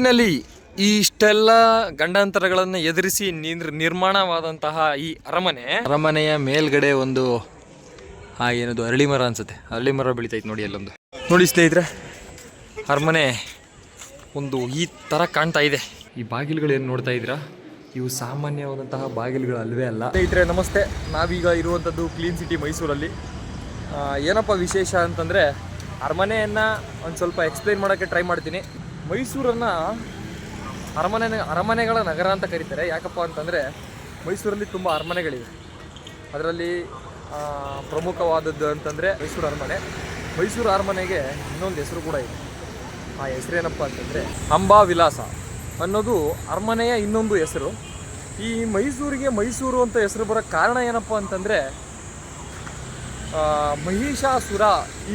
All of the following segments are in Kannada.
ಒಟ್ಟಿನಲ್ಲಿ ಈ ಇಷ್ಟೆಲ್ಲ ಗಂಡಾಂತರಗಳನ್ನು ಎದುರಿಸಿ ನಿರ್- ನಿರ್ಮಾಣವಾದಂತಹ ಈ ಅರಮನೆ. ಅರಮನೆಯ ಮೇಲ್ಗಡೆ ಒಂದು, ಆ, ಏನದು, ಅರಳಿ ಮರ ಅನ್ಸುತ್ತೆ. ಅರಳಿ ಮರ ಬೆಳಿತೈತೆ ನೋಡಿ ಅಲ್ಲೊಂದು. ನೋಡಿ ಸ್ನೇಹಿತರೆ, ಅರಮನೆ ಒಂದು ಈ ಥರ ಕಾಣ್ತಾ ಇದೆ. ಈ ಬಾಗಿಲುಗಳು ಏನು ನೋಡ್ತಾ ಇದ್ದೀರಾ? ಇವು ಸಾಮಾನ್ಯವಾದಂತಹ ಬಾಗಿಲುಗಳು ಅಲ್ವೇ ಅಲ್ಲ. ಸ್ನೇಹಿತರೆ, ನಮಸ್ತೆ. ನಾವೀಗ ಇರುವಂಥದ್ದು ಕ್ಲೀನ್ ಸಿಟಿ ಮೈಸೂರಲ್ಲಿ. ಏನಪ್ಪ ವಿಶೇಷ ಅಂತಂದರೆ ಅರಮನೆಯನ್ನು ಒಂದು ಸ್ವಲ್ಪ ಎಕ್ಸ್ಪ್ಲೈನ್ ಮಾಡೋಕ್ಕೆ ಟ್ರೈ ಮಾಡ್ತೀನಿ. ಮೈಸೂರನ್ನು ಅರಮನೆ ಅರಮನೆಗಳ ನಗರ ಅಂತ ಕರೀತಾರೆ. ಯಾಕಪ್ಪ ಅಂತಂದರೆ ಮೈಸೂರಲ್ಲಿ ತುಂಬ ಅರಮನೆಗಳಿವೆ. ಅದರಲ್ಲಿ ಪ್ರಮುಖವಾದದ್ದು ಅಂತಂದರೆ ಮೈಸೂರು ಅರಮನೆ. ಮೈಸೂರು ಅರಮನೆಗೆ ಇನ್ನೊಂದು ಹೆಸರು ಕೂಡ ಇದೆ. ಆ ಹೆಸರೇನಪ್ಪ ಅಂತಂದರೆ ಅಂಬಾ ವಿಲಾಸ ಅನ್ನೋದು ಅರಮನೆಯ ಇನ್ನೊಂದು ಹೆಸರು. ಈ ಮೈಸೂರಿಗೆ ಮೈಸೂರು ಅಂತ ಹೆಸರು ಬರೋ ಕಾರಣ ಏನಪ್ಪ ಅಂತಂದರೆ ಮಹಿಷಾಸುರ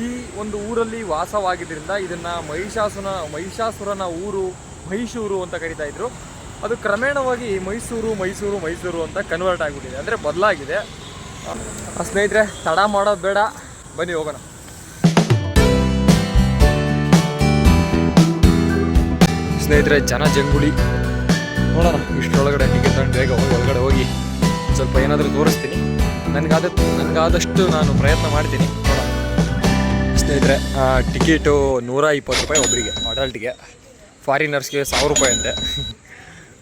ಈ ಒಂದು ಊರಲ್ಲಿ ವಾಸವಾಗಿದ್ದರಿಂದ ಇದನ್ನು ಮಹಿಷಾಸುರ ಮಹಿಷಾಸುರನ ಊರು ಮೈಸೂರು ಅಂತ ಕರಿತಾ ಇದ್ರು. ಅದು ಕ್ರಮೇಣವಾಗಿ ಮೈಸೂರು ಮೈಸೂರು ಮೈಸೂರು ಅಂತ ಕನ್ವರ್ಟ್ ಆಗಿಬಿಟ್ಟಿದೆ. ಅಂದರೆ ಬದಲಾಗಿದೆ. ಸ್ನೇಹಿತರೆ, ತಡ ಮಾಡೋದು ಬೇಡ. ಬನ್ನಿ ಹೋಗೋಣ. ಸ್ನೇಹಿತರೆ, ಜನ ಜಂಗುಳಿ. ನೋಡೋಣ ಇಷ್ಟೊಳಗಡೆ ಟಿಕೆಟ್ ತಗೊಂಡು ಬೇಗ ಹೋಗಿ, ಒಳಗಡೆ ಹೋಗಿ. ಸ್ವಲ್ಪ ಏನಾದರೂ ತೋರಿಸ್ತೀನಿ. ನನಗಾದ ನನಗಾದಷ್ಟು ನಾನು ಪ್ರಯತ್ನ ಮಾಡ್ತೀನಿ. ಸ್ನೇಹಿತರೆ ಟಿಕೆಟು ನೂರ ಇಪ್ಪತ್ತು ರೂಪಾಯಿ ಒಬ್ಬರಿಗೆ ಅಡಲ್ಟ್ಗೆ. ಫಾರಿನರ್ಸ್ಗೆ ಸಾವಿರ ರೂಪಾಯಿ ಅಂತೆ.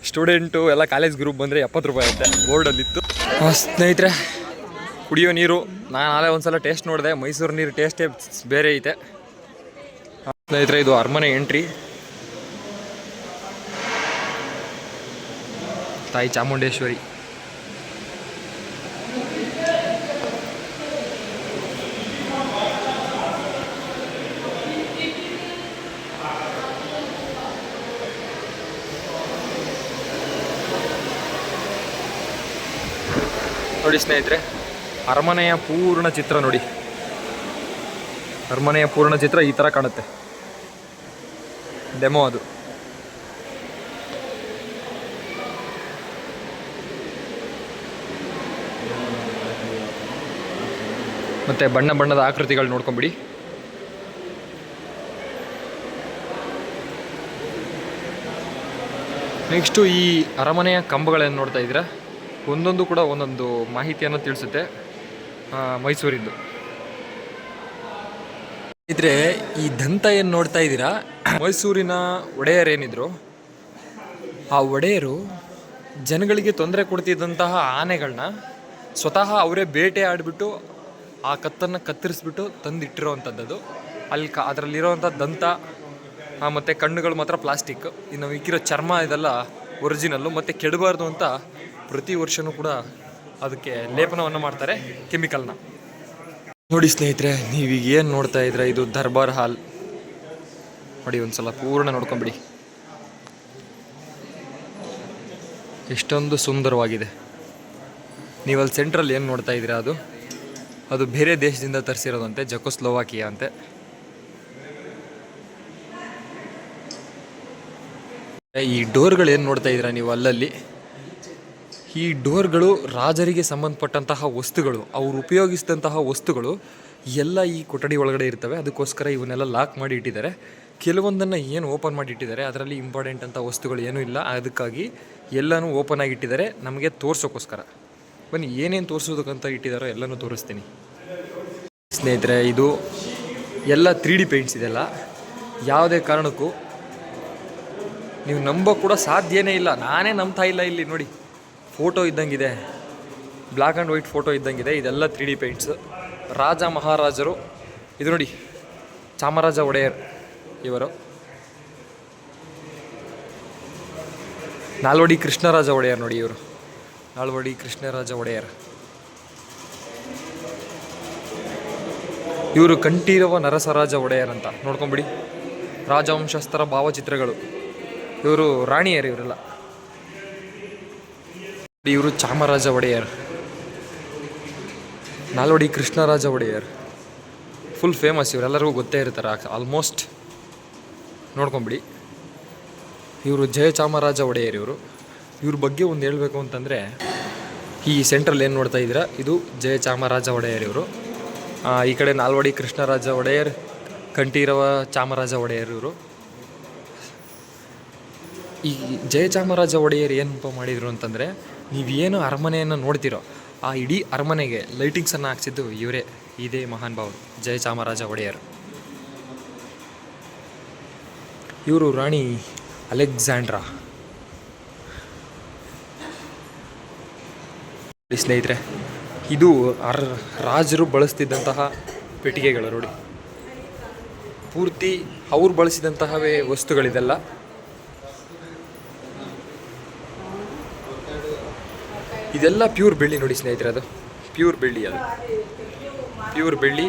ಸ್ಟೂಡೆಂಟು ಎಲ್ಲ ಕಾಲೇಜ್ ಗ್ರೂಪ್ ಬಂದರೆ ಎಪ್ಪತ್ತು ರೂಪಾಯಿ ಅಂತೆ. ಬೋರ್ಡಲ್ಲಿತ್ತು. ಸ್ನೇಹಿತರೆ, ಕುಡಿಯೋ ನೀರು. ನಾನು ಅದೇ ಒಂದು ಸಲ ಟೇಸ್ಟ್ ನೋಡಿದೆ. ಮೈಸೂರು ನೀರು ಟೇಸ್ಟೇ ಬೇರೆ ಐತೆ. ಸ್ನೇಹಿತರೆ, ಇದು ಅರಮನೆ ಎಂಟ್ರಿ. ತಾಯಿ ಚಾಮುಂಡೇಶ್ವರಿ. ನೋಡಿ ಸ್ನೇಹಿತರೆ, ಅರಮನೆಯ ಪೂರ್ಣ ಚಿತ್ರ ನೋಡಿ. ಅರಮನೆಯ ಪೂರ್ಣ ಚಿತ್ರ ಈ ಥರ ಕಾಣುತ್ತೆ. ಡೆಮೋ ಅದು. ಮತ್ತೆ ಬಣ್ಣ ಬಣ್ಣದ ಆಕೃತಿಗಳು ನೋಡ್ಕೊಂಬಿಡಿ. ನೆಕ್ಸ್ಟು ಈ ಅರಮನೆಯ ಕಂಬಗಳನ್ನು ನೋಡ್ತಾ ಇದ್ದೀರಾ? ಒಂದೊಂದು ಕೂಡ ಒಂದೊಂದು ಮಾಹಿತಿಯನ್ನು ತಿಳಿಸುತ್ತೆ ಮೈಸೂರಿಂದು. ಇದ್ರೆ ಈ ದಂತ ಏನು ನೋಡ್ತಾ ಇದ್ದೀರಾ? ಮೈಸೂರಿನ ಒಡೆಯರ್ ಏನಿದ್ರು? ಆ ಒಡೆಯರು ಜನಗಳಿಗೆ ತೊಂದರೆ ಕೊಡ್ತಿದ್ದಂತಹ ಆನೆಗಳನ್ನ ಸ್ವತಃ ಅವರೇ ಬೇಟೆ ಆಡಿಬಿಟ್ಟು ಆ ಕತ್ತನ್ನು ಕತ್ತರಿಸ್ಬಿಟ್ಟು ತಂದಿಟ್ಟಿರೋವಂಥದ್ದು ಅಲ್ಲಿ ಕ, ಅದರಲ್ಲಿರೋವಂಥ ದಂತ ಮತ್ತು ಕಣ್ಣುಗಳು ಮಾತ್ರ ಪ್ಲಾಸ್ಟಿಕ್. ಇನ್ನು ಇಕ್ಕಿರೋ ಚರ್ಮ ಇದೆಲ್ಲ ಒರಿಜಿನಲ್ಲು, ಮತ್ತು ಕೆಡಬಾರ್ದು ಅಂತ ಪ್ರತಿ ವರ್ಷವೂ ಕೂಡ ಅದಕ್ಕೆ ಲೇಪನವನ್ನು ಮಾಡ್ತಾರೆ ಕೆಮಿಕಲ್ನ. ನೋಡಿ ಸ್ನೇಹಿತರೆ, ನೀವೀಗ ಏನು ನೋಡ್ತಾ ಇದ್ರೆ? ಇದು ದರ್ಬಾರ್ ಹಾಲ್. ನೋಡಿ ಒಂದ್ಸಲ ಪೂರ್ಣ ನೋಡ್ಕೊಂಬಿಡಿ. ಎಷ್ಟೊಂದು ಸುಂದರವಾಗಿದೆ. ನೀವಲ್ಲಿ ಸೆಂಟ್ರಲ್ಲಿ ಸೆಂಟ್ರಲ್ ಏನು ನೋಡ್ತಾ ಇದ್ದೀರಾ ಅದು? ಅದು ಬೇರೆ ದೇಶದಿಂದ ತರಿಸಿರೋದಂತೆ, ಜಕೋಸ್ಲೋವಾಕಿಯಾ ಅಂತೆ. ಈ ಡೋರ್ಗಳು ಏನು ನೋಡ್ತಾ ಇದ್ದೀರಾ ನೀವು ಅಲ್ಲಲ್ಲಿ? ಈ ಡೋರ್ಗಳು ರಾಜರಿಗೆ ಸಂಬಂಧಪಟ್ಟಂತಹ ವಸ್ತುಗಳು, ಅವರು ಉಪಯೋಗಿಸಿದಂತಹ ವಸ್ತುಗಳು ಎಲ್ಲ ಈ ಕೊಠಡಿ ಒಳಗಡೆ ಇರ್ತವೆ. ಅದಕ್ಕೋಸ್ಕರ ಇವನ್ನೆಲ್ಲ ಲಾಕ್ ಮಾಡಿ ಇಟ್ಟಿದ್ದಾರೆ. ಕೆಲವೊಂದನ್ನು ಏನು ಓಪನ್ ಮಾಡಿ ಇಟ್ಟಿದ್ದಾರೆ, ಅದರಲ್ಲಿ ಇಂಪಾರ್ಟೆಂಟ್ ಅಂತ ವಸ್ತುಗಳು ಏನೂ ಇಲ್ಲ. ಅದಕ್ಕಾಗಿ ಎಲ್ಲನೂ ಓಪನ್ ಆಗಿ ಇಟ್ಟಿದ್ದಾರೆ. ನಮಗೆ ತೋರಿಸೋಕ್ಕೋಸ್ಕರ ಬನ್ನಿ, ಏನೇನು ತೋರಿಸೋದಕ್ಕಂತ ಇಟ್ಟಿದ್ದಾರೋ ಎಲ್ಲನೂ ತೋರಿಸ್ತೀನಿ. ಸ್ನೇಹಿತರೆ, ಇದು ಎಲ್ಲ ತ್ರೀ ಡಿ ಪೇಂಟ್ಸ್ ಇದೆಲ್ಲ. ಯಾವುದೇ ಕಾರಣಕ್ಕೂ ನೀವು ನಂಬೋ ಕೂಡ ಸಾಧ್ಯನೇ ಇಲ್ಲ. ನಾನೇ ನಂಬ್ತಾ ಇಲ್ಲ ಇಲ್ಲಿ, ನೋಡಿ. ಫೋಟೋ ಇದ್ದಂಗಿದೆ. ಬ್ಲ್ಯಾಕ್ ಆ್ಯಂಡ್ ವೈಟ್ ಫೋಟೋ ಇದ್ದಂಗಿದೆ. ಇದೆಲ್ಲ ತ್ರೀ ಡಿ ಪೇಂಟ್ಸ್ ರಾಜ ಮಹಾರಾಜರು, ಇದು ನೋಡಿ, ಚಾಮರಾಜ ಒಡೆಯರ್ ಇವರು. ನಾಲ್ವಡಿ ಕೃಷ್ಣರಾಜ ಒಡೆಯರ್ ನೋಡಿ ಇವರು. ನಾಲ್ವಡಿ ಕೃಷ್ಣರಾಜ ಒಡೆಯರ್. ಇವರು ಕಂಠೀರವ ನರಸರಾಜ ಒಡೆಯರ್ ಅಂತ. ನೋಡ್ಕೊಂಬಿಡಿ. ರಾಜವಂಶಸ್ಥರ ಭಾವಚಿತ್ರಗಳು. ಇವರು ರಾಣಿಯರು ಇವರೆಲ್ಲ. ಇವರು ಚಾಮರಾಜ ಒಡೆಯರ್, ನಾಲ್ವಡಿ ಕೃಷ್ಣರಾಜ ಒಡೆಯರ್ ಫುಲ್ ಫೇಮಸ್ ಇವರೆಲ್ಲರಿಗೂ ಗೊತ್ತೇ ಇರ್ತಾರೆ. ಆಲ್ಮೋಸ್ಟ್ ನೋಡ್ಕೊಂಬಿಡಿ. ಇವರು ಜಯ ಚಾಮರಾಜ ಒಡೆಯರ್ ಇವರು. ಇವ್ರ ಬಗ್ಗೆ ಒಂದು ಹೇಳಬೇಕು ಅಂತಂದರೆ, ಈ ಸೆಂಟ್ರಲ್ ಏನು ನೋಡ್ತಾ ಇದ್ದೀರಾ? ಇದು ಜಯ ಚಾಮರಾಜ ಒಡೆಯರ್ ಇವರು. ಈ ಕಡೆ ನಾಲ್ವಡಿ ಕೃಷ್ಣರಾಜ ಒಡೆಯರ್, ಕಂಠೀರವ ಚಾಮರಾಜ ಒಡೆಯರ್ ಇವರು. ಈ ಜಯ ಚಾಮರಾಜ ಒಡೆಯರ್ ಏನಪ್ಪ ಮಾಡಿದರು ಅಂತಂದರೆ ನೀವೇನು ಅರಮನೆಯನ್ನು ನೋಡ್ತಿರೋ, ಆ ಇಡೀ ಅರಮನೆಗೆ ಲೈಟಿಂಗ್ಸನ್ನು ಹಾಕ್ಸಿದ್ದು ಇವರೇ. ಇದೇ ಮಹಾನ್ ಭಾವರು ಜಯಚಾಮರಾಜ ಒಡೆಯರ್. ಇವರು ರಾಣಿ ಅಲೆಕ್ಸಾಂಡ್ರಾ. ಸ್ನೇಹಿತರೆ, ಇದು ಅರ್ ರಾಜರು ಬಳಸ್ತಿದ್ದಂತಹ ಪೆಟ್ಟಿಗೆಗಳು ನೋಡಿ. ಪೂರ್ತಿ ಅವ್ರು ಬಳಸಿದಂತಹವೇ ವಸ್ತುಗಳಿದೆಲ್ಲ. ಇದೆಲ್ಲ ಪ್ಯೂರ್ ಬೆಳ್ಳಿ ನೋಡಿ ಸ್ನೇಹಿತರೆ ಅದು. ಪ್ಯೂರ್ ಬೆಳ್ಳಿ ಅದು. ಪ್ಯೂರ್ ಬೆಳ್ಳಿ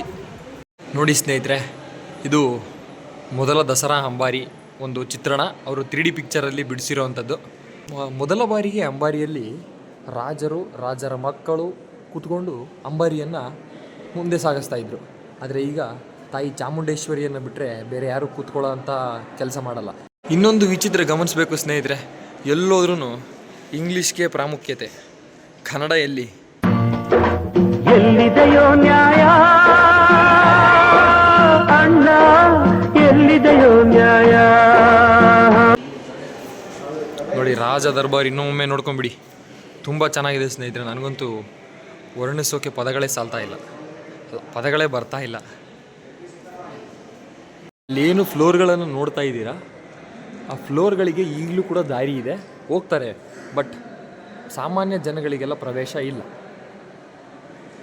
ನೋಡಿ ಸ್ನೇಹಿತರೆ, ಇದು ಮೊದಲ ದಸರಾ ಅಂಬಾರಿ ಒಂದು ಚಿತ್ರಣ. ಅವರು ತ್ರೀ ಡಿ ಪಿಕ್ಚರಲ್ಲಿ ಬಿಡಿಸಿರೋವಂಥದ್ದು. ಮೊದಲ ಬಾರಿಗೆ ಅಂಬಾರಿಯಲ್ಲಿ ರಾಜರು, ರಾಜರ ಮಕ್ಕಳು ಕೂತ್ಕೊಂಡು ಅಂಬಾರಿಯನ್ನು ಮುಂದೆ ಸಾಗಿಸ್ತಾ ಇದ್ರು. ಆದರೆ ಈಗ ತಾಯಿ ಚಾಮುಂಡೇಶ್ವರಿಯನ್ನು ಬಿಟ್ಟರೆ ಬೇರೆ ಯಾರು ಕೂತ್ಕೊಳ್ಳೋ ಅಂಥ ಕೆಲಸ ಮಾಡಲ್ಲ. ಇನ್ನೊಂದು ವಿಚಿತ್ರ ಗಮನಿಸಬೇಕು ಸ್ನೇಹಿತರೆ ಎಲ್ಲೋದ್ರೂ ಇಂಗ್ಲೀಷ್ಗೆ ಪ್ರಾಮುಖ್ಯತೆ. ಕನ್ನಡ ಎಲ್ಲಿ ಎಲ್ಲಿದೆಯೋ ನ್ಯಾಯ? ಅಣ್ಣ ಎಲ್ಲಿದೆಯೋ ನ್ಯಾಯ? ನೋಡಿ ರಾಜ ದರ್ಬಾರ್ ಇನ್ನೊಮ್ಮೆ ನೋಡ್ಕೊಂಬಿಡಿ. ತುಂಬ ಚೆನ್ನಾಗಿದೆ ಸ್ನೇಹಿತರೆ ನನಗಂತೂ ವರ್ಣಿಸೋಕೆ ಪದಗಳೇ ಸಾಲ್ತಾ ಇಲ್ಲ. ಪದಗಳೇ ಬರ್ತಾ ಇಲ್ಲ. ಅಲ್ಲೇನು ಫ್ಲೋರ್ಗಳನ್ನು ನೋಡ್ತಾ ಇದ್ದೀರಾ? ಆ ಫ್ಲೋರ್ಗಳಿಗೆ ಈಗಲೂ ಕೂಡ ದಾರಿ ಇದೆ. ಹೋಗ್ತಾರೆ ಬಟ್ ಸಾಮಾನ್ಯ ಜನಗಳಿಗೆಲ್ಲ ಪ್ರವೇಶ ಇಲ್ಲ.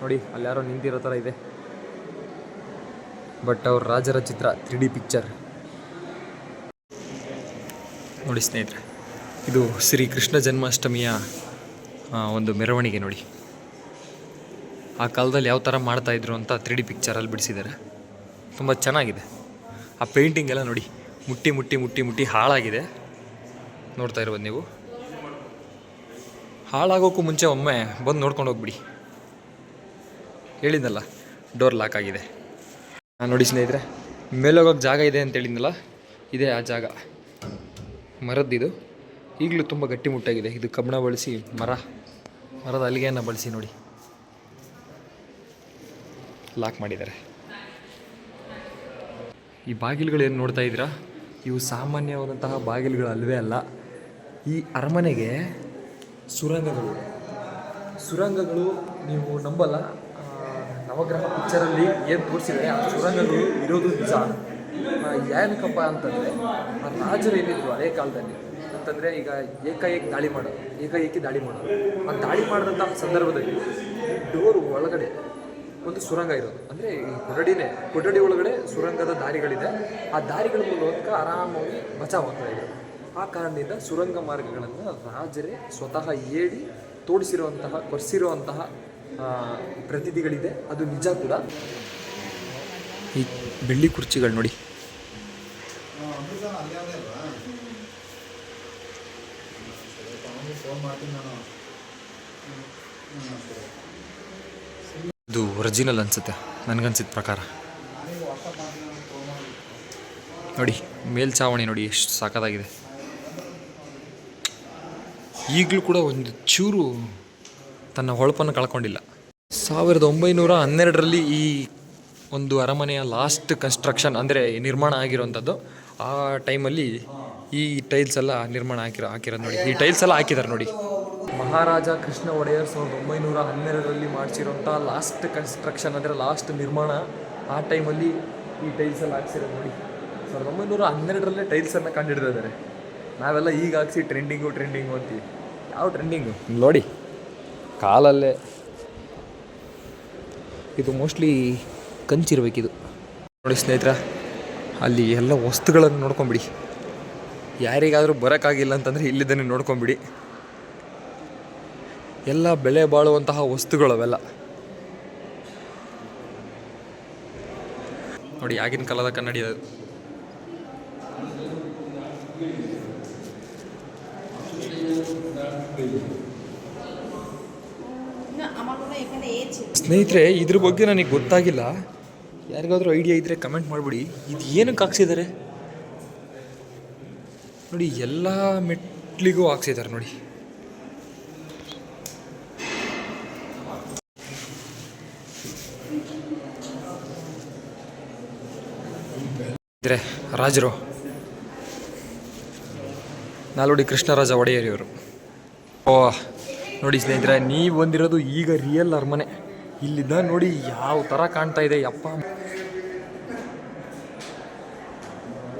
ನೋಡಿ ಅಲ್ಲಿ ಯಾರೋ ನಿಂತಿರೋ ಥರ ಇದೆ. ಬಟ್ ಅವ್ರ ರಾಜರ ಚಿತ್ರ ತ್ರೀ ಡಿ ಪಿಕ್ಚರ್. ನೋಡಿ ಸ್ನೇಹಿತರೆ, ಇದು ಶ್ರೀ ಕೃಷ್ಣ ಜನ್ಮಾಷ್ಟಮಿಯ ಒಂದು ಮೆರವಣಿಗೆ ನೋಡಿ. ಆ ಕಾಲದಲ್ಲಿ ಯಾವ ಥರ ಮಾಡ್ತಾಯಿದ್ರು ಅಂತ ತ್ರೀ ಡಿ ಪಿಕ್ಚರಲ್ಲಿ ಬಿಡಿಸಿದ್ದಾರೆ. ತುಂಬ ಚೆನ್ನಾಗಿದೆ. ಆ ಪೇಂಟಿಂಗ್ ಎಲ್ಲ ನೋಡಿ, ಮುಟ್ಟಿ ಮುಟ್ಟಿ ಮುಟ್ಟಿ ಮುಟ್ಟಿ ಹಾಳಾಗಿದೆ. ನೋಡ್ತಾ ಇರ್ಬೋದು ನೀವು. ಹಾಳಾಗೋಕ್ಕೂ ಮುಂಚೆ ಒಮ್ಮೆ ಬಂದು ನೋಡ್ಕೊಂಡು ಹೋಗ್ಬಿಡಿ. ಹೇಳಿದ್ನಲ್ಲ, ಡೋರ್ ಲಾಕ್ ಆಗಿದೆ. ನಾನು ನೋಡಿ ಸ್ನೇಹಿತರೆ, ಮೇಲೋಗೋಕೆ ಜಾಗ ಇದೆ ಅಂತ ಹೇಳಿದ್ನಲ್ಲ, ಇದೇ ಆ ಜಾಗ. ಮರದ್ದಿದು. ಈಗಲೂ ತುಂಬ ಗಟ್ಟಿಮುಟ್ಟಾಗಿದೆ ಇದು ಕಬ್ಬಣ ಬಳಸಿ ಮರ, ಮರದ ಅಲ್ಲಿಗೆಯನ್ನು ಬಳಸಿ ನೋಡಿ. ಲಾಕ್ ಮಾಡಿದ್ದಾರೆ. ಈ ಬಾಗಿಲುಗಳು ಏನು ನೋಡ್ತಾ ಇದ್ದೀರಾ? ಇವು ಸಾಮಾನ್ಯವಾದಂತಹ ಬಾಗಿಲುಗಳು ಅಲ್ವೇ ಅಲ್ಲ. ಈ ಅರಮನೆಗೆ ಸುರಂಗಗಳು. ಸುರಂಗಗಳು ನೀವು ನಂಬಲ್ಲ. ನವಗ್ರಹ ಪಿಕ್ಚರಲ್ಲಿ ಏನು ತೋರಿಸಿದರೆ ಆ ಸುರಂಗಗಳು ಇರೋದು ನಿಜ. ಏನಕ್ಕಪ್ಪ ಅಂತಂದರೆ, ಆ ರಾಜರು ಏನಿದ್ರು ಹಳೆ ಕಾಲದಲ್ಲಿ, ಅಂತಂದರೆ ಈಗ ಏಕಾಏಕಿ ದಾಳಿ ಮಾಡೋದು, ಏಕಾಏಕಿ ದಾಳಿ ಮಾಡೋದು. ಆ ದಾಳಿ ಮಾಡಿದಂಥ ಸಂದರ್ಭದಲ್ಲಿ ಡೋರ್ ಒಳಗಡೆ ಒಂದು ಸುರಂಗ ಇರೋದು. ಅಂದರೆ ಈ ಕೊಠಡಿನೇ, ಕೊಠಡಿ ಒಳಗಡೆ ಸುರಂಗದ ದಾರಿಗಳಿದೆ. ಆ ದಾರಿಗಳ ಮೂಲಕ ಆರಾಮಾಗಿ ಬಚಾವಾಗ್ತಾ ಇದೆ. ಆ ಕಾರಣದಿಂದ ಸುರಂಗ ಮಾರ್ಗಗಳನ್ನು ರಾಜರೇ ಸ್ವತಃ ಹೇಳಿ ತೋಡಿಸಿರುವಂತಹ ಕೊರೆಸಿರುವಂತಹ ಪ್ರತಿದಿಗಳಿದೆ. ಅದು ನಿಜ ಕೂಡ. ಈ ಬೆಳ್ಳಿ ಕುರ್ಚಿಗಳು ನೋಡಿ. ಇದು ಒರಿಜಿನಲ್ ಅನ್ಸುತ್ತೆ ನನಗನ್ಸಿದ ಪ್ರಕಾರ. ನೋಡಿ ಮೇಲ್ಛಾವಣಿ ನೋಡಿ ಎಷ್ಟು ಸಾಕಾಗಿದೆ ಈಗಲೂ ಕೂಡ ಒಂದು ಚೂರು ತನ್ನ ಹೊಳಪನ್ನು ಕಳ್ಕೊಂಡಿಲ್ಲ. ಸಾವಿರದ ಒಂಬೈನೂರ ಹನ್ನೆರಡರಲ್ಲಿ ಈ ಒಂದು ಅರಮನೆಯ ಲಾಸ್ಟ್ ಕನ್ಸ್ಟ್ರಕ್ಷನ್ ಅಂದರೆ ನಿರ್ಮಾಣ ಆಗಿರೋವಂಥದ್ದು, ಆ ಟೈಮಲ್ಲಿ ಈ ಟೈಲ್ಸ್ ಎಲ್ಲ ನಿರ್ಮಾಣ ಹಾಕಿರೋ, ಹಾಕಿರೋದು ನೋಡಿ. ಈ ಟೈಲ್ಸ್ ಎಲ್ಲ ಹಾಕಿದ್ದಾರೆ ನೋಡಿ. ಮಹಾರಾಜ ಕೃಷ್ಣ ಒಡೆಯರ್ ಸಾವಿರದ ಒಂಬೈನೂರ ಹನ್ನೆರಡರಲ್ಲಿ ಮಾಡಿಸಿರೋಂಥ ಲಾಸ್ಟ್ ಕನ್ಸ್ಟ್ರಕ್ಷನ್ ಅಂದರೆ ಲಾಸ್ಟ್ ನಿರ್ಮಾಣ, ಆ ಟೈಮಲ್ಲಿ ಈ ಟೈಲ್ಸ್ ಎಲ್ಲ ಹಾಕ್ಸಿರೋದು ನೋಡಿ. ಸಾವಿರದ ಒಂಬೈನೂರ ಹನ್ನೆರಡರಲ್ಲೇ ಟೈಲ್ಸನ್ನು ಕಂಡುಹಿಡಿದಿದ್ದಾರೆ ನಾವೆಲ್ಲ ಈಗ ಹಾಕ್ಸಿ ಟ್ರೆಂಡಿಂಗು ಟ್ರೆಂಡಿಂಗು ಅಂತೀವಿ. ಯಾವ ಟ್ರೆಂಡಿಂಗು ನೋಡಿ ಕಾಲಲ್ಲೇ ಇದು ಮೋಸ್ಟ್ಲಿ ಕಂಚಿರ್ಬೇಕಿದು. ನೋಡಿ ಸ್ನೇಹಿತರ ಅಲ್ಲಿ ಎಲ್ಲ ವಸ್ತುಗಳನ್ನು ನೋಡ್ಕೊಂಬಿಡಿ. ಯಾರಿಗಾದರೂ ಬರೋಕ್ಕಾಗಿಲ್ಲ ಅಂತಂದರೆ ಇಲ್ಲಿದ್ದನ್ನೇ ನೋಡ್ಕೊಂಬಿಡಿ. ಎಲ್ಲ ಬೆಲೆ ಬಾಳುವಂತಹ ವಸ್ತುಗಳು ಅವೆಲ್ಲ ನೋಡಿ ಆಗಿನ ಕಾಲದ ಕನ್ನಡಿ ಅದು ಸ್ನೇಹಿತರೆ, ಇದ್ರ ಬಗ್ಗೆ ನನಗೆ ಗೊತ್ತಾಗಿಲ್ಲ. ಯಾರಿಗಾದ್ರೂ ಐಡಿಯಾ ಇದ್ದರೆ ಕಮೆಂಟ್ ಮಾಡಿಬಿಡಿ. ಇದು ಏನಕ್ಕೆ ಹಾಕ್ಸಿದ್ದಾರೆ ನೋಡಿ, ಎಲ್ಲ ಮೆಟ್ಲಿಗೂ ಹಾಕ್ಸಿದ್ದಾರೆ ನೋಡಿ. ಇದ್ರೆ ರಾಜರು. ನಾಲ್ವಡಿ ಕೃಷ್ಣರಾಜ ಒಡೆಯರ್ ಇವರು. ಓ, ನೋಡಿ ಸ್ನೇಹಿತರೆ, ನೀವು ಬಂದಿರೋದು ಈಗ ರಿಯಲ್ ಅರಮನೆ. ಇಲ್ಲಿದ್ದ ನೋಡಿ ಯಾವ ಥರ ಕಾಣ್ತಾ ಇದೆ, ಯಪ್ಪ.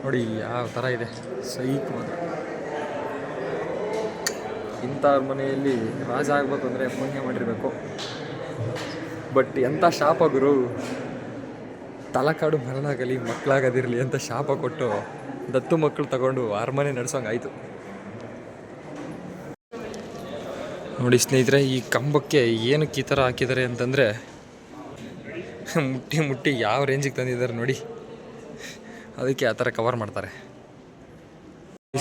ನೋಡಿ ಯಾವ ಥರ ಇದೆ ಸೈಕ್ ಇಂಥ ಮನೆಯಲ್ಲಿ ರಾಜ ಆಗ್ಬೇಕು ಅಂದರೆ ಪುಣ್ಯ ಮಾಡಿರಬೇಕು. ಬಟ್ ಎಂಥ ಶಾಪ ಗುರು? ತಲಕಾಡು ಮರಳಾಗಲಿ ಮಕ್ಕಳಾಗದಿರಲಿ ಅಂತ ಶಾಪ ಕೊಟ್ಟು ದತ್ತು ಮಕ್ಕಳು ತಗೊಂಡು ಅರಮನೆ ನಡ್ಸೋಂಗಾಯ್ತು. ನೋಡಿ ಸ್ನೇಹಿತರೆ, ಈ ಕಂಬಕ್ಕೆ ಏನಕ್ಕೆ ಈ ಥರ ಹಾಕಿದ್ದಾರೆ ಅಂತಂದರೆ, ಮುಟ್ಟಿ ಮುಟ್ಟಿ ಯಾವ ರೇಂಜಿಗೆ ತಂದಿದ್ದಾರೆ ನೋಡಿ. ಅದಕ್ಕೆ ಆ ಥರ ಕವರ್ ಮಾಡ್ತಾರೆ.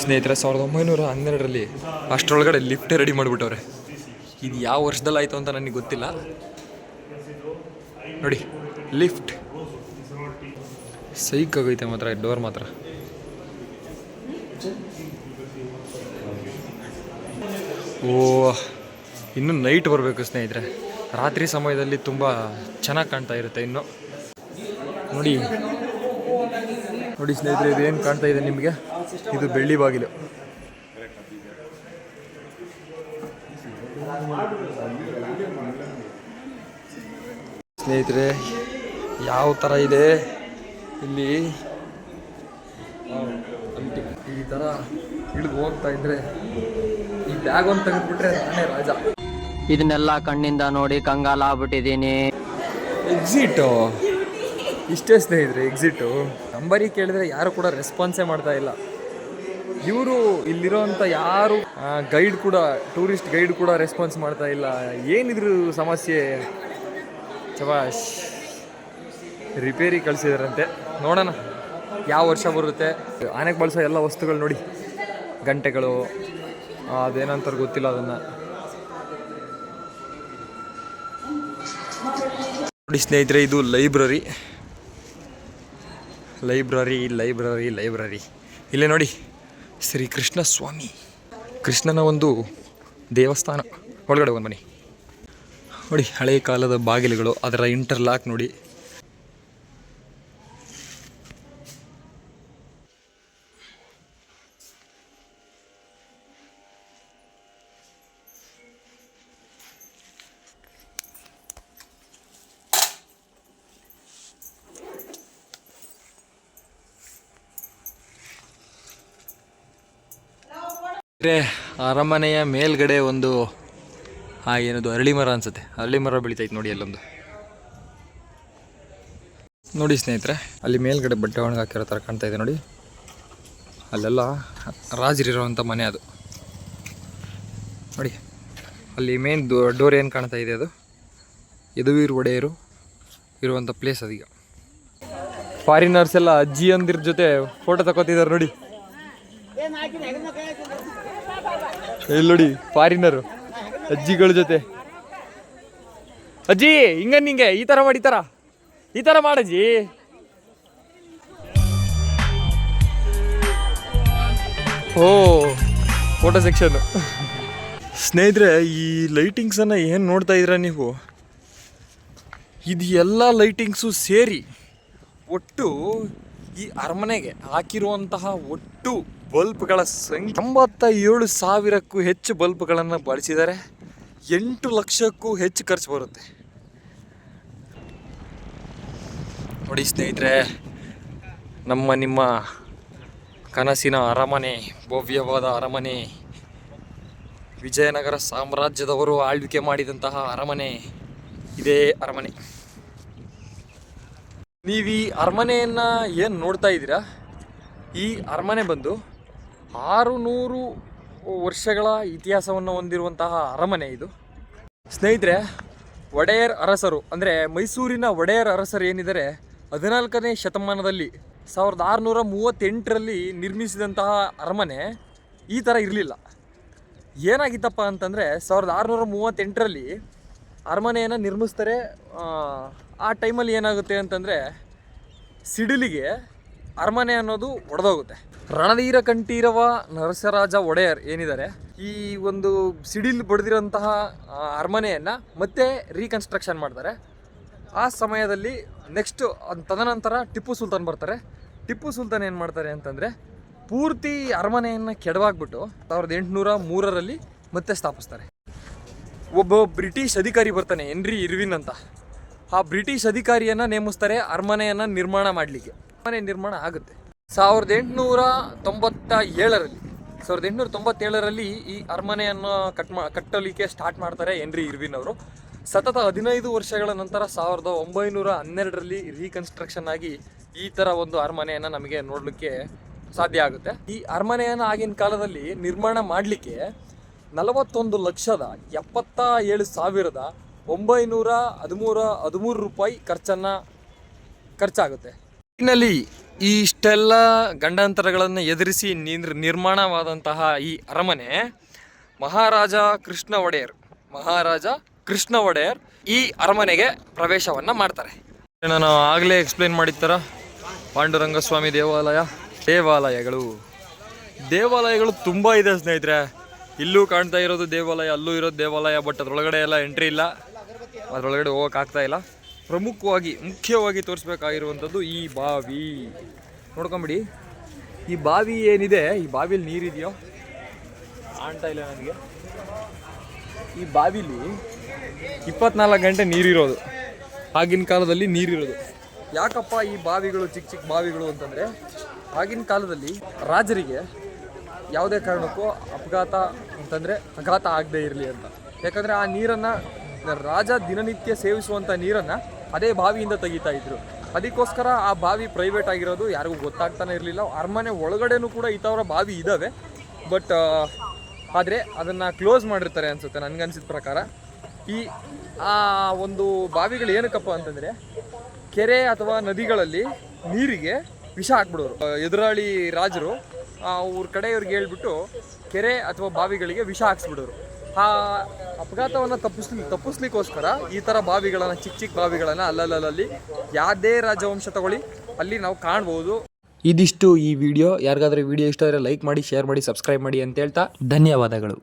ಸ್ನೇಹಿತರೆ, ಸಾವಿರದ ಒಂಬೈನೂರ ಹನ್ನೆರಡರಲ್ಲಿ ಅಷ್ಟರೊಳಗಡೆ ಲಿಫ್ಟೇ ರೆಡಿ ಮಾಡಿಬಿಟ್ಟವ್ರೆ. ಇದು ಯಾವ ವರ್ಷದಲ್ಲಿ ಆಯಿತು ಅಂತ ನನಗೆ ಗೊತ್ತಿಲ್ಲ. ನೋಡಿ ಲಿಫ್ಟ್ ಸೈಕ್ ಆಗೈತೆ ಮಾತ್ರ ಡೋರ್ ಮಾತ್ರ. ಓ ಇನ್ನು ನೈಟ್ ಬರಬೇಕು ಸ್ನೇಹಿತರೆ. ರಾತ್ರಿ ಸಮಯದಲ್ಲಿ ತುಂಬ ಚೆನ್ನಾಗಿ ಕಾಣ್ತಾ ಇರುತ್ತೆ ಇನ್ನು. ನೋಡಿ. ನೋಡಿ ಸ್ನೇಹಿತರೆ, ಇದೇನು ಕಾಣ್ತಾ ಇದೆ ನಿಮಗೆ? ಇದು ಬೆಳ್ಳಿ ಬಾಗಿಲು. ಸ್ನೇಹಿತರೆ, ಯಾವ ಥರ ಇದೆ? ಇಲ್ಲಿ, ಈ ಥರ ಇಳಿದು ಹೋಗ್ತಾ ಇದ್ರೆ ಈ ಬ್ಯಾಗ್ ಒಂದು ತೆಗೆದ್ಬಿಟ್ರೆ ನಾನೇ ರಾಜ. ಇದನ್ನೆಲ್ಲ ಕಣ್ಣಿಂದ ನೋಡಿ ಕಂಗಾಲ ಆಗ್ಬಿಟ್ಟಿದೀನಿ ಎಕ್ಸಿಟು ಇಷ್ಟೇ ಸ್ನೇಹಿತರೆ ಎಕ್ಸಿಟು ನಂಬರಿ ಕೇಳಿದ್ರೆ ಯಾರು ಕೂಡ ರೆಸ್ಪಾನ್ಸೇ ಮಾಡ್ತಾ ಇಲ್ಲ. ಇವರು ಇಲ್ಲಿರೋಂಥ ಯಾರು ಗೈಡ್ ಕೂಡ ಟೂರಿಸ್ಟ್ ಗೈಡ್ ಕೂಡ ರೆಸ್ಪಾನ್ಸ್ ಮಾಡ್ತಾ ಇಲ್ಲ. ಏನಿದ್ರು ಸಮಸ್ಯೆ? ಚವಾಶ್ ರಿಪೇರಿ ಕಳಿಸಿದಾರಂತೆ. ನೋಡೋಣ, ಯಾವ ವರ್ಷ ಬರುತ್ತೆ? ಆನೆಗೆ ಬಳಸೋ ಎಲ್ಲ ವಸ್ತುಗಳು ನೋಡಿ. ಗಂಟೆಗಳು ಅದೇನಂತಾರೆ ಗೊತ್ತಿಲ್ಲ ಅದನ್ನು. ನೋಡಿ ಸ್ನೇಹಿತರೆ, ಇದು ಲೈಬ್ರರಿ. Library library library. ಇಲ್ಲೇ ನೋಡಿ, ಶ್ರೀ ಕೃಷ್ಣ ಸ್ವಾಮಿ ಕೃಷ್ಣನ ಒಂದು ದೇವಸ್ಥಾನ. ಒಳಗಡೆ ಒಂದು ಮನೆ ನೋಡಿ ಹಳೆಯ ಕಾಲದ ಬಾಗಿಲುಗಳು, ಅದರ ಇಂಟರ್ಲಾಕ್ ನೋಡಿ. ಅರಮನೆಯ ಮೇಲ್ಗಡೆ ಒಂದು, ಆ, ಏನದು ಅರಳಿ ಮರ ಅನ್ಸುತ್ತೆ. ಅರಳಿ ಮರ ಬೆಳಿತೈತೆ ನೋಡಿ ಅಲ್ಲೊಂದು. ನೋಡಿ ಸ್ನೇಹಿತರೆ, ಅಲ್ಲಿ ಮೇಲ್ಗಡೆ ಬಟ್ಟೆ ಒಣಗಿ ಹಾಕಿರೋ ಥರ ಕಾಣ್ತಾ ಇದೆ ನೋಡಿ. ಅಲ್ಲೆಲ್ಲ ರಾಜರಿರುವಂಥ ಮನೆ ಅದು. ನೋಡಿ, ಅಲ್ಲಿ ಮೇನ್ ಡೋರ್ ಏನು ಕಾಣ್ತಾ ಇದೆ ಅದು? ಯದುವೀರ್ ಒಡೆಯರು ಇರುವಂಥ ಪ್ಲೇಸ್ ಅದೀಗ ಫಾರಿನರ್ಸ್ ಎಲ್ಲ ಅಜ್ಜಿ ಅಂದಿರ ಜೊತೆ ಫೋಟೋ ತಗೋತಿದ್ದಾರೆ ನೋಡಿ. ಇಲ್ಲಿ ನೋಡಿ ಫಾರಿನರು ಅಜ್ಜಿಗಳ ಜೊತೆ. ಅಜ್ಜಿ ಹಿಂಗ ನಿಂಗೆ, ಈ ತರ ಮಾಡಿ, ಈ ತರ. ಈ ತರ ಮಾಡಜ್ಜಿ ಓ ಫೋಟೋ ಸೆಕ್ಷನ್ ಸ್ನೇಹಿತರೆ, ಈ ಲೈಟಿಂಗ್ಸನ್ನು ಏನು ನೋಡ್ತಾ ಇದ್ದೀರಾ ನೀವು? ಇದು ಎಲ್ಲ ಲೈಟಿಂಗ್ಸು ಸೇರಿ ಒಟ್ಟು ಈ ಅರಮನೆಗೆ ಹಾಕಿರುವಂತಹ ಒಟ್ಟು ಬಲ್ಬ್ಗಳ ಸಂಖ್ಯೆ ಎಂಬತ್ತ ಏಳು ಸಾವಿರಕ್ಕೂ ಹೆಚ್ಚು ಬಲ್ಬ್ಗಳನ್ನು ಬಳಸಿದರೆ ಎಂಟು ಲಕ್ಷಕ್ಕೂ ಹೆಚ್ಚು ಖರ್ಚು ಬರುತ್ತೆ. ನೋಡಿ ಸ್ನೇಹಿತರೆ, ನಮ್ಮ ನಿಮ್ಮ ಕನಸಿನ ಅರಮನೆ, ಭವ್ಯವಾದ ಅರಮನೆ, ವಿಜಯನಗರ ಸಾಮ್ರಾಜ್ಯದವರು ಆಳ್ವಿಕೆ ಮಾಡಿದಂತಹ ಅರಮನೆ, ಇದೇ ಅರಮನೆ. ನೀವು ಈ ಅರಮನೆಯನ್ನು ಏನು ನೋಡ್ತಾ ಇದ್ದೀರಾ? ಈ ಅರಮನೆ ಬಂದು ಆರು ನೂರು ವರ್ಷಗಳ ಇತಿಹಾಸವನ್ನು ಹೊಂದಿರುವಂತಹ ಅರಮನೆ ಇದು. ಸ್ನೇಹಿತರೆ, ಒಡೆಯರ್ ಅರಸರು, ಅಂದರೆ ಮೈಸೂರಿನ ಒಡೆಯರ್ ಅರಸರು ಏನಿದ್ದಾರೆ, ಹದಿನಾಲ್ಕನೇ ಶತಮಾನದಲ್ಲಿ, ಸಾವಿರದ ಆರುನೂರ ಮೂವತ್ತೆಂಟರಲ್ಲಿ ನಿರ್ಮಿಸಿದಂತಹ ಅರಮನೆ ಈ ಥರ ಇರಲಿಲ್ಲ. ಏನಾಗಿತ್ತಪ್ಪ ಅಂತಂದರೆ, ಸಾವಿರದ ಆರುನೂರ ಮೂವತ್ತೆಂಟರಲ್ಲಿ ಅರಮನೆಯನ್ನು ನಿರ್ಮಿಸ್ತಾರೆ ಆ, ಟೈಮಲ್ಲಿ ಏನಾಗುತ್ತೆ ಅಂತಂದರೆ ಸಿಡಿಲಿಗೆ ಅರಮನೆ ಅನ್ನೋದು ಒಡೆದೋಗುತ್ತೆ. ರಣಧೀರ ಕಂಠೀರವ ನರಸರಾಜ ಒಡೆಯರ್ ಏನಿದ್ದಾರೆ ಈ ಒಂದು ಸಿಡಿಲ್ ಬಡ್ದಿರೋಂತಹ ಅರಮನೆಯನ್ನು ಮತ್ತೆ ರೀಕನ್ಸ್ಟ್ರಕ್ಷನ್ ಮಾಡ್ತಾರೆ. ಆ ಸಮಯದಲ್ಲಿ ನೆಕ್ಸ್ಟ್ ತದನಂತರ ಟಿಪ್ಪು ಸುಲ್ತಾನ್ ಬರ್ತಾರೆ. ಟಿಪ್ಪು ಸುಲ್ತಾನ್ ಏನು ಮಾಡ್ತಾರೆ ಅಂತಂದರೆ ಪೂರ್ತಿ ಅರಮನೆಯನ್ನು ಕೆಡವಾಗ್ಬಿಟ್ಟು ಸಾವಿರದ ಎಂಟುನೂರ ಮೂರರಲ್ಲಿ ಮತ್ತೆ ಸ್ಥಾಪಿಸ್ತಾರೆ. ಒಬ್ಬ ಬ್ರಿಟಿಷ್ ಅಧಿಕಾರಿ ಬರ್ತಾನೆ ಹೆನ್ರಿ ಇರ್ವಿನ್ ಅಂತ. ಆ ಬ್ರಿಟಿಷ್ ಅಧಿಕಾರಿಯನ್ನ ನೇಮಿಸ್ತಾರೆ, ಅರಮನೆಯನ್ನು ನಿರ್ಮಾಣ ಮಾಡಲಿಕ್ಕೆ. ಅರಮನೆ ನಿರ್ಮಾಣ ಆಗುತ್ತೆ. ಸಾವಿರದ ಎಂಟುನೂರ ತೊಂಬತ್ತ ಏಳರಲ್ಲಿ ಸಾವಿರದ ಎಂಟುನೂರ ತೊಂಬತ್ತೇಳರಲ್ಲಿ ಈ ಅರಮನೆಯನ್ನು ಕಟ್ ಮಾ, ಕಟ್ಟಲಿಕ್ಕೆ ಸ್ಟಾರ್ಟ್ ಮಾಡ್ತಾರೆ ಎನ್ರಿ ಇರ್ವಿನ್ ಅವರು. ಸತತ ಹದಿನೈದು ವರ್ಷಗಳ ನಂತರ ಸಾವಿರದ ಒಂಬೈನೂರ ಹನ್ನೆರಡರಲ್ಲಿ ರೀಕನ್ಸ್ಟ್ರಕ್ಷನ್ ಆಗಿ ಈ ಥರ ಒಂದು ಅರಮನೆಯನ್ನು ನಮಗೆ ನೋಡಲಿಕ್ಕೆ ಸಾಧ್ಯ ಆಗುತ್ತೆ. ಈ ಅರಮನೆಯನ್ನು ಆಗಿನ ಕಾಲದಲ್ಲಿ ನಿರ್ಮಾಣ ಮಾಡಲಿಕ್ಕೆ ನಲವತ್ತೊಂದು ಲಕ್ಷದ ಎಪ್ಪತ್ತ ಏಳು ಸಾವಿರದ ಒಂಬೈನೂರ ಹದಿಮೂರ ಹದಿಮೂರು ರೂಪಾಯಿ ಖರ್ಚನ್ನು ಖರ್ಚಾಗುತ್ತೆ. ಇನ್ನಲ್ಲಿ ಈ ಇಷ್ಟೆಲ್ಲ ಗಂಡಾಂತರಗಳನ್ನು ಎದುರಿಸಿ ನಿರ್ ನಿರ್ಮಾಣವಾದಂತಹ ಈ ಅರಮನೆ ಮಹಾರಾಜ ಕೃಷ್ಣ ಒಡೆಯರ್ ಮಹಾರಾಜ ಕೃಷ್ಣ ಒಡೆಯರ್ ಈ ಅರಮನೆಗೆ ಪ್ರವೇಶವನ್ನು ಮಾಡ್ತಾರೆ. ನಾನು ಆಗಲೇ ಎಕ್ಸ್ಪ್ಲೇನ್ ಮಾಡಿತ್ತರ ಪಾಂಡುರಂಗಸ್ವಾಮಿ ದೇವಾಲಯ, ದೇವಾಲಯಗಳು. ದೇವಾಲಯಗಳು ತುಂಬ ಇದೆ ಸ್ನೇಹಿತರೆ. ಇಲ್ಲೂ ಕಾಣ್ತಾ ಇರೋದು ದೇವಾಲಯ, ಅಲ್ಲೂ ಇರೋದು ದೇವಾಲಯ ಬಟ್ ಅದ್ರೊಳಗಡೆ ಎಲ್ಲ ಎಂಟ್ರಿ ಇಲ್ಲ. ಅದರೊಳಗಡೆ ಹೋಗೋಕ್ಕಾಗ್ತಾ ಇಲ್ಲ. ಪ್ರಮುಖವಾಗಿ, ಮುಖ್ಯವಾಗಿ ತೋರಿಸ್ಬೇಕಾಗಿರುವಂಥದ್ದು ಈ ಬಾವಿ. ನೋಡ್ಕೊಂಬಿಡಿ. ಈ ಬಾವಿ ಏನಿದೆ? ಈ ಬಾವಿಲಿ ನೀರಿದೆಯೋ? ಕಾಣ್ತಾ ಇಲ್ಲ ನನಗೆ. ಈ ಬಾವಿಲಿ ಇಪ್ಪತ್ನಾಲ್ಕು ಗಂಟೆ ನೀರಿರೋದು. ಆಗಿನ ಕಾಲದಲ್ಲಿ ನೀರಿರೋದು. ಯಾಕಪ್ಪ ಈ ಬಾವಿಗಳು ಚಿಕ್ಕ ಚಿಕ್ಕ ಬಾವಿಗಳು ಅಂತಂದರೆ, ಆಗಿನ ಕಾಲದಲ್ಲಿ ರಾಜರಿಗೆ ಯಾವುದೇ ಕಾರಣಕ್ಕೂ ಅಪಘಾತ ಅಂತಂದರೆ ಅಘಾತ ಆಗದೆ ಇರಲಿ ಅಂತ. ಯಾಕಂದರೆ ಆ ನೀರನ್ನು ರಾಜ ದಿನನಿತ್ಯ ಸೇವಿಸುವಂಥ ನೀರನ್ನು ಅದೇ ಬಾವಿಯಿಂದ ತೆಗಿತಾ ಇದ್ರು. ಅದಕ್ಕೋಸ್ಕರ ಆ ಬಾವಿ ಪ್ರೈವೇಟ್ ಆಗಿರೋದು ಯಾರಿಗೂ ಗೊತ್ತಾಗ್ತಾನೆ ಇರಲಿಲ್ಲ. ಅರಮನೆ ಒಳಗಡೆನೂ ಕೂಡ ಈ ಥರ ಬಾವಿ ಇದ್ದಾವೆ ಬಟ್ ಆದರೆ ಅದನ್ನು ಕ್ಲೋಸ್ ಮಾಡಿರ್ತಾರೆ ಅನಿಸುತ್ತೆ ನನಗನ್ಸಿದ ಪ್ರಕಾರ. ಈ, ಆ ಒಂದು ಬಾವಿಗಳು ಏನಕ್ಕಪ್ಪ ಅಂತಂದರೆ ಕೆರೆ ಅಥವಾ ನದಿಗಳಲ್ಲಿ ನೀರಿಗೆ ವಿಷ ಹಾಕ್ಬಿಡೋರು. ಎದುರಾಳಿ ರಾಜರು ಅವ್ರ ಕಡೆಯವ್ರಿಗೆ ಹೇಳ್ಬಿಟ್ಟು ಕೆರೆ ಅಥವಾ ಬಾವಿಗಳಿಗೆ ವಿಷ ಹಾಕ್ಸ್ಬಿಡೋರು. ಆ ಅಪಘಾತವನ್ನು ತಪ್ಪಿಸ್ ತಪ್ಪಿಸ್ಲಿಕ್ಕೋಸ್ಕರ ಈ ಥರ ಬಾವಿಗಳನ್ನು ಚಿಕ್ಕ ಚಿಕ್ಕ ಬಾವಿಗಳನ್ನು ಅಲ್ಲಲ್ಲಲ್ಲಿ ಯಾವುದೇ ರಾಜವಂಶ ತಗೊಳ್ಳಿ, ಅಲ್ಲಿ ನಾವು ಕಾಣ್ಬೋದು. ಇದಿಷ್ಟು ಈ ವಿಡಿಯೋ. ಯಾರಿಗಾದ್ರೂ ವಿಡಿಯೋ ಇಷ್ಟ ಆದರೆ ಲೈಕ್ ಮಾಡಿ, ಶೇರ್ ಮಾಡಿ, ಸಬ್ಸ್ಕ್ರೈಬ್ ಮಾಡಿ ಅಂತ ಹೇಳ್ತಾ ಧನ್ಯವಾದಗಳು.